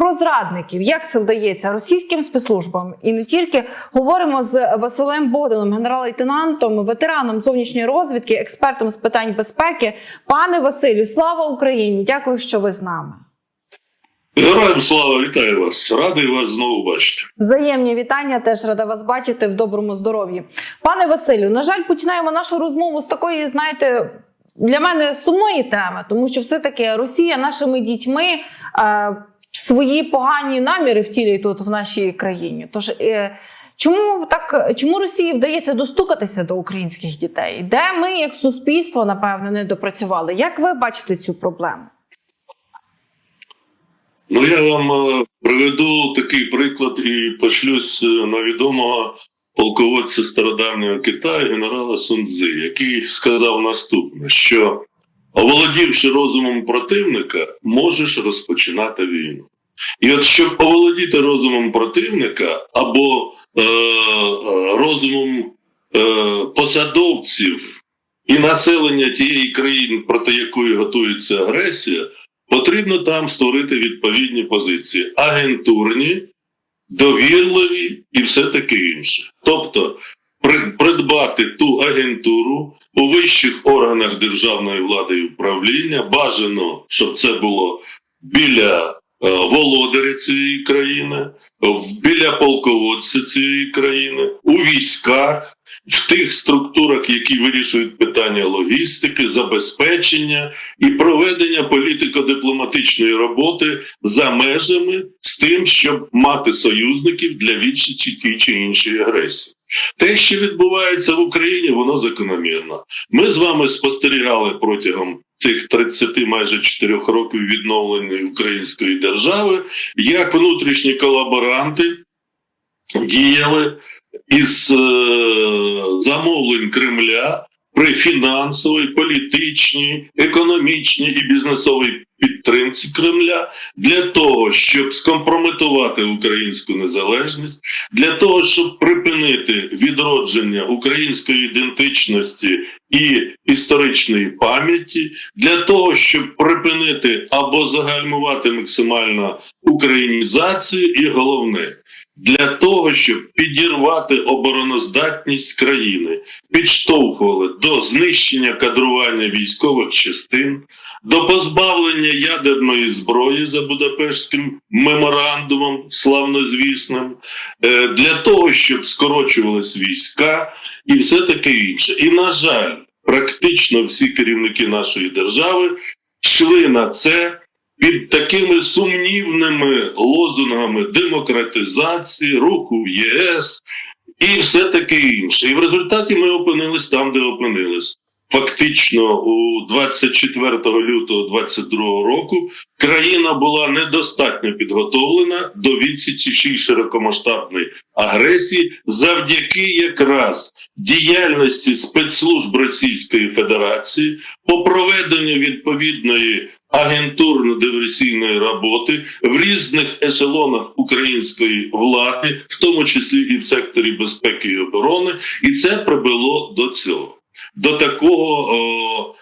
про зрадників. Як це вдається російським спецслужбам? І не тільки говоримо з Василем Богданом, генерал-лейтенантом, ветераном зовнішньої розвідки, експертом з питань безпеки. Пане Василю, слава Україні! Дякую, що ви з нами. Героям слава, вітаю вас! Радий вас знову бачити. Взаємні вітання, теж рада вас бачити в доброму здоров'ї. Пане Василю, на жаль, починаємо нашу розмову з такої, знаєте, для мене сумної теми, тому що все-таки Росія нашими дітьми е, свої погані наміри втілює тут в нашій країні. Тож е, чому так чому Росії вдається достукатися до українських дітей? Де ми, як суспільство, напевне, не допрацювали? Як ви бачите цю проблему? Ну я вам е, приведу такий приклад і пошлюсь е, на відомого полководця стародавнього Китаю генерала Сунцзи, який сказав наступне: що оволодівши розумом противника, можеш розпочинати війну. І от щоб оволодіти розумом противника або е, е, розумом е, посадовців і населення тієї країни, проти якої готується агресія, потрібно там створити відповідні позиції: агентурні, довірливі і все таке інше. Тобто придбати ту агентуру у вищих органах державної влади і управління. Бажано, щоб це було біля е, володаря цієї країни, біля полководця цієї країни, у військах, в тих структурах, які вирішують питання логістики, забезпечення і проведення політико-дипломатичної роботи за межами з тим, щоб мати союзників для відсічі тій чи іншої агресії. Те, що відбувається в Україні, воно закономірно. Ми з вами спостерігали протягом цих 30 майже 4 років відновлення української держави, як внутрішні колаборанти діяли із е, замовлень Кремля при фінансовій, політичній, економічній і бізнесовій підтримці Кремля для того, щоб скомпрометувати українську незалежність, для того, щоб припинити відродження української ідентичності і історичної пам'яті, для того, щоб припинити або загальмувати максимально українізацію, і головне для того, щоб підірвати обороноздатність країни, підштовхували до знищення кадрування військових частин, до позбавлення ядерної зброї за Будапештським меморандумом, славнозвісним, е, для того, щоб скорочувались війська і все таке інше. І, на жаль, практично всі керівники нашої держави йшли на це під такими сумнівними лозунгами демократизації, руху в ЄС і все таке інше. І в результаті ми опинились там, де опинились. Фактично, у 24 лютого 22 року країна була недостатньо підготовлена до відсічі широкомасштабної агресії завдяки якраз діяльності спецслужб Російської Федерації по проведенню відповідної агентурно-диверсійної роботи в різних ешелонах української влади, в тому числі і в секторі безпеки і оборони, і це привело до цього. До такого о,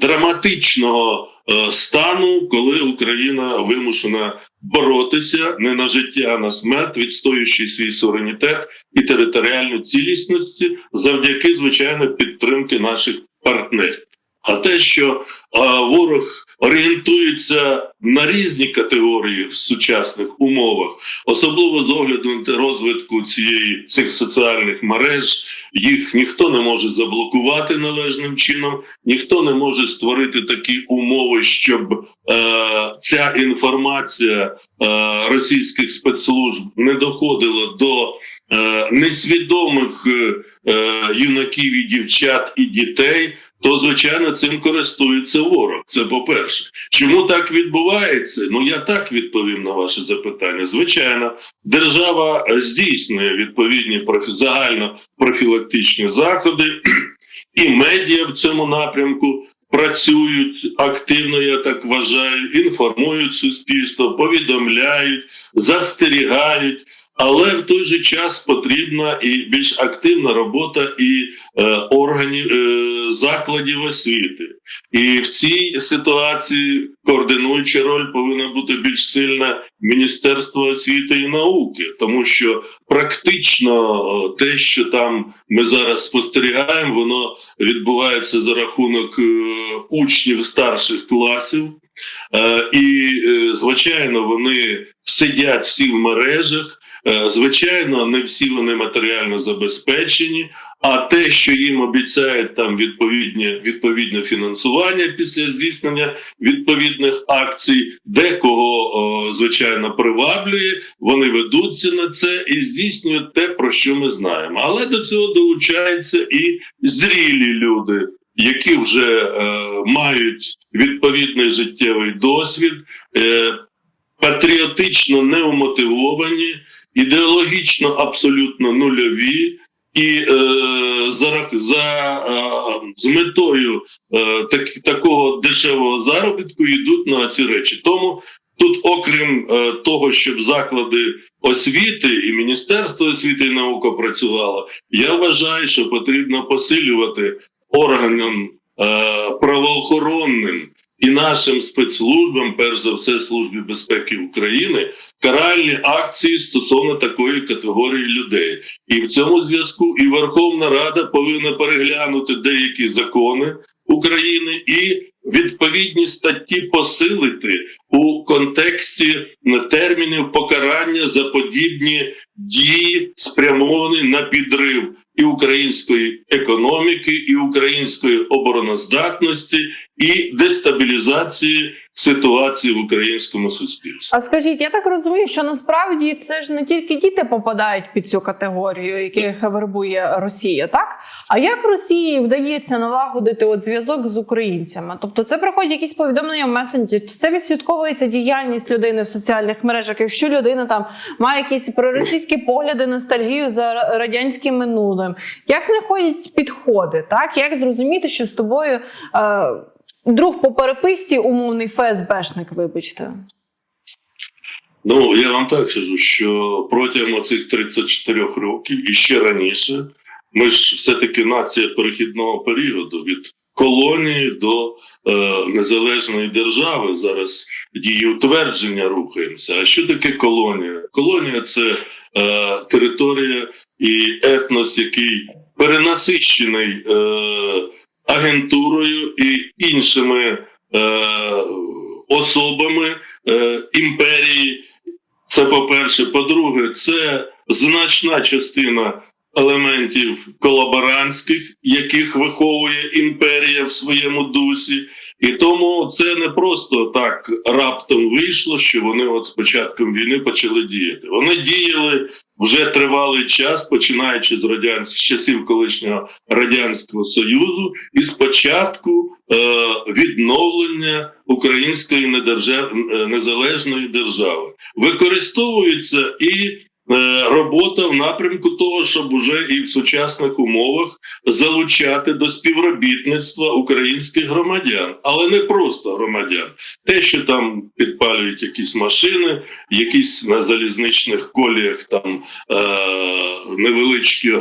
драматичного о, стану, коли Україна вимушена боротися не на життя, а на смерть, відстоюючи свій суверенітет і територіальну цілісність, завдяки звичайно підтримки наших партнерів. А те, що ворог орієнтується на різні категорії в сучасних умовах, особливо з огляду на розвитку цієї цих соціальних мереж, їх ніхто не може заблокувати належним чином, ніхто не може створити такі умови, щоб е, ця інформація е, російських спецслужб не доходила до е, несвідомих е, е, юнаків і дівчат і дітей то звичайно цим користується ворог. Це по-перше. Чому так відбувається? Ну я так відповім на ваше запитання. Звичайно, держава здійснює відповідні профі... загально профілактичні заходи, і медіа в цьому напрямку. Працюють активно, я так вважаю, інформують суспільство, повідомляють, застерігають. Але в той же час потрібна і більш активна робота і е, органів е, закладів освіти. І в цій ситуації координуюча роль повинна бути більш сильна Міністерство освіти і науки, тому що практично е, те, що там ми зараз спостерігаємо, воно відбувається за рахунок е, учнів старших класів. Е, І, звичайно, вони сидять всі в мережах. Е, Звичайно, не всі вони матеріально забезпечені. А те, що їм обіцяють там відповідні відповідне фінансування після здійснення відповідних акцій, декого звичайно приваблює, вони ведуться на це і здійснюють те, про що ми знаємо. Але до цього долучаються і зрілі люди, які вже е, мають відповідний життєвий досвід, е, патріотично неумотивовані, ідеологічно абсолютно нульові. І е, за, за е, з метою е, так, такого дешевого заробітку йдуть на ці речі. Тому тут, окрім е, того, щоб заклади освіти і Міністерство освіти і науки працювало, я вважаю, що потрібно посилювати органам е, правоохоронним і нашим спецслужбам, перш за все, службі безпеки України, каральні акції стосовно такої категорії людей. І в цьому зв'язку і Верховна Рада повинна переглянути деякі закони України і відповідні статті посилити у контексті термінів покарання за подібні дії, спрямовані на підрив і української економіки, і української обороноздатності, і дестабілізації ситуації в українському суспільстві. А скажіть, я так розумію, що насправді це ж не тільки діти попадають під цю категорію, яких вербує Росія, так? А як Росії вдається налагодити от зв'язок з українцями? Тобто, це приходять якісь повідомлення в месенджі, чи це відслідковується діяльність людини в соціальних мережах? Якщо людина там має якісь проросійські погляди, ностальгію за радянським минулим, як знаходять підходи? Так як зрозуміти, що з тобою е, друг по переписці, умовний ФСБшник, вибачте. Ну я вам так скажу, що протягом цих 34 років і ще раніше, ми ж все-таки нація перехідного періоду від колонії до е, незалежної держави. Зараз її утвердження рухаємося. А що таке колонія? Колонія це е, територія і етнос, який перенасищений е, агентурою і іншими е, особами е, імперії. Це по-перше. По-друге, це значна частина елементів колаборантських, яких виховує імперія в своєму дусі. І тому це не просто так раптом вийшло, що вони от з початком війни почали діяти. Вони діяли вже тривалий час, починаючи з радянських часів колишнього радянського союзу, і спочатку е, відновлення української недержав- е, незалежної держави використовується і робота в напрямку того, щоб уже і в сучасних умовах залучати до співробітництва українських громадян, але не просто громадян. Те, що там підпалюють якісь машини, якісь на залізничних коліях там е, невеличкі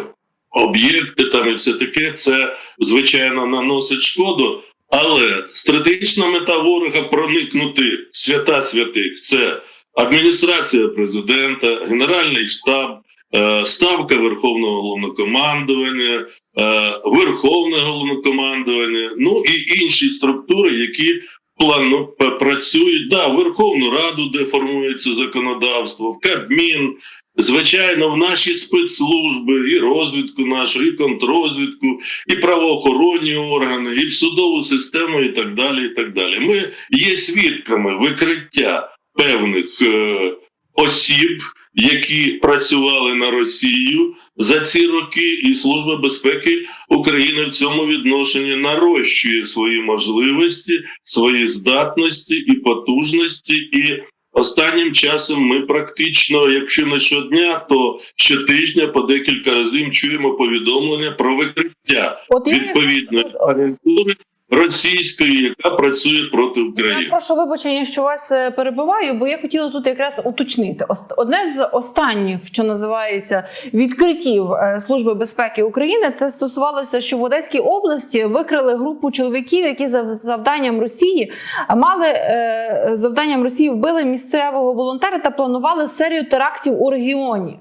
об'єкти, там і все таке, це звичайно наносить шкоду. Але стратегічна мета ворога проникнути свята святих це адміністрація президента, генеральний штаб, е, ставка Верховного головнокомандування, е, Верховне головнокомандування, ну і інші структури, які плану працюють да, Верховну Раду, де формується законодавство, в Кабмін. Звичайно, в наші спецслужби, і розвідку нашу, і контррозвідку, і правоохоронні органи, і в судову систему, і так далі. І так далі. Ми є свідками викриття певних е, осіб, які працювали на Росію за ці роки, і Служба безпеки України в цьому відношенні нарощує свої можливості, свої здатності і потужності. І останнім часом ми практично, якщо не щодня, то щотижня по декілька разів чуємо повідомлення про викриття відповідної агентури російської, яка працює проти Я України. прошу вибачення, що вас е, перебиваю, бо я хотіла тут якраз уточнити. Одне з останніх, що називається відкриттів е, Служби безпеки України, це стосувалося, що в Одеській області викрили групу чоловіків, які за завданням Росії а мали е, завданням Росії вбили місцевого волонтера та планували серію терактів у регіоні.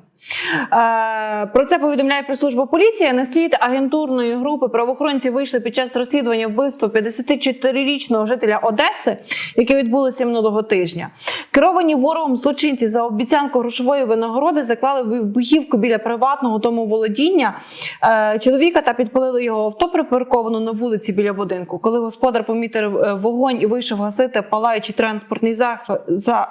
Е, Про це повідомляє прес-служба поліції. На слід агентурної групи правоохоронці вийшли під час розслідування вбивства 54-річного жителя Одеси, яке відбулося минулого тижня. Керовані ворогом злочинці за обіцянку грошової винагороди заклали вибухівку біля приватного дому володіння е, чоловіка та підпалили його авто, припарковано на вулиці біля будинку. Коли господар помітив е, вогонь і вийшов гасити палаючий транспортний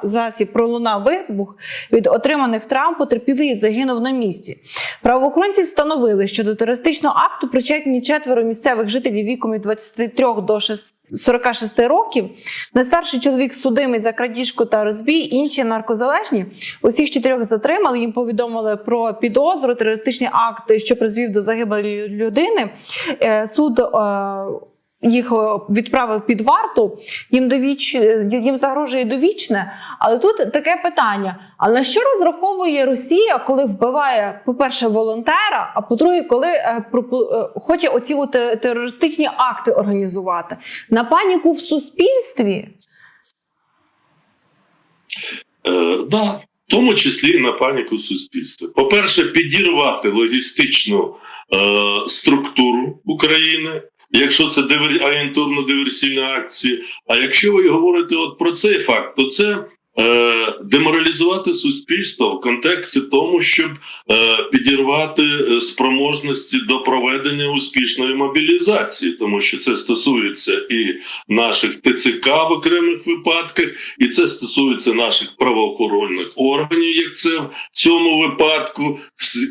засіб, пролунав вибух від отриманих травм, потерпілий загинув на місці. Правоохоронці встановили, що до терористичного акту причетні четверо місцевих жителів віком від 23 до 6 46 років. Найстарший чоловік судимий за крадіжку та розбій, інші наркозалежні. Усіх чотирьох затримали. Їм повідомили про підозру, терористичний акт, що призвів до загибелі людини. Е, Суд е, їх е, відправив під варту. Їм довіч їм загрожує довічне. Але тут таке питання: а на що розраховує Росія, коли вбиває, по-перше, волонтера, а по-друге, коли е, е, хоче оці от, е, терористичні акти організувати? На паніку в суспільстві? Е, да, в тому числі на паніку суспільства. По-перше, підірвати логістичну е, структуру України, якщо це дивер... агентурно-диверсійна акція. А якщо ви говорите от про цей факт, то це деморалізувати суспільство в контексті тому, щоб е, підірвати е, спроможності до проведення успішної мобілізації, тому що це стосується і наших ТЦК в окремих випадках, і це стосується наших правоохоронних органів, як це в цьому випадку,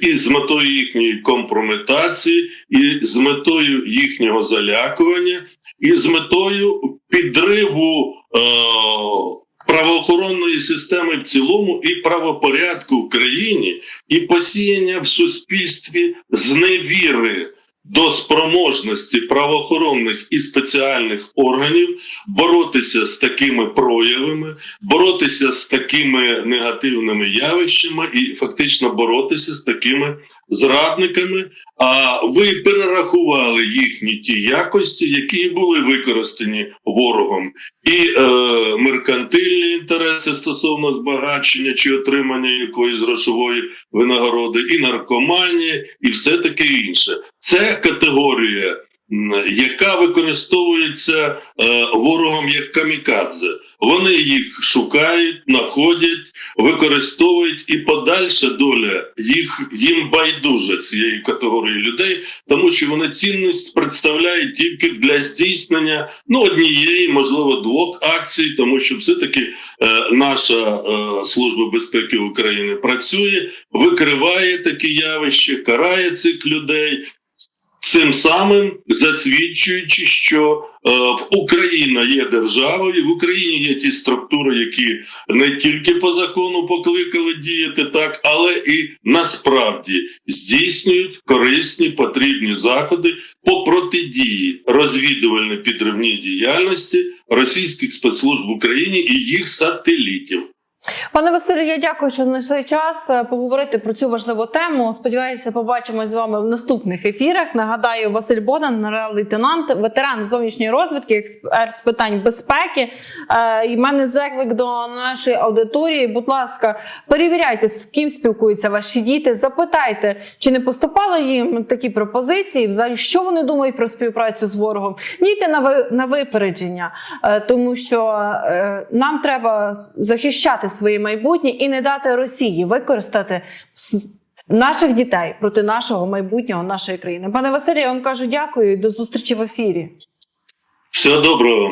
і з метою їхньої компрометації, і з метою їхнього залякування, і з метою підриву. Е- Правоохоронної системи в цілому і правопорядку в країні, і посіяння в суспільстві зневіри до спроможності правоохоронних і спеціальних органів боротися з такими проявами, боротися з такими негативними явищами і фактично боротися з такими зрадниками. А ви перерахували їхні ті якості, які були використані ворогом, і е, меркантильні інтереси стосовно збагачення чи отримання якоїсь грошової винагороди, і наркоманія, і все таке інше. Це категорія, яка використовується е, ворогом як камікадзе. Вони їх шукають, знаходять, використовують, і подальша доля їх їм байдуже цієї категорії людей, тому що вони цінність представляють тільки для здійснення ну однієї, можливо, двох акцій, тому що все-таки е, наша е, служба безпеки України працює, викриває такі явища, карає цих людей. Цим самим засвідчуючи, що е, Україна є державою, в Україні є ті структури, які не тільки по закону покликали діяти так, але і насправді здійснюють корисні потрібні заходи по протидії розвідувально підривній діяльності російських спецслужб в Україні і їх сателітів. Пане Василю, я дякую, що знайшли час е, поговорити про цю важливу тему. Сподіваюся, побачимось з вами в наступних ефірах. Нагадаю, Василь Бодан, генерал-лейтенант, ветеран зовнішньої розвідки, експерт з питань безпеки. Е, І в мене заклик до нашої аудиторії. Будь ласка, перевіряйте, з ким спілкуються ваші діти. Запитайте, чи не поступали їм такі пропозиції, взагалі, що вони думають про співпрацю з ворогом. Дійте на ви на випередження, е, тому що нам треба захищати своє майбутнє і не дати Росії використати наших дітей проти нашого майбутнього, нашої країни. Пане Василі, я вам кажу дякую і до зустрічі в ефірі. Всього доброго.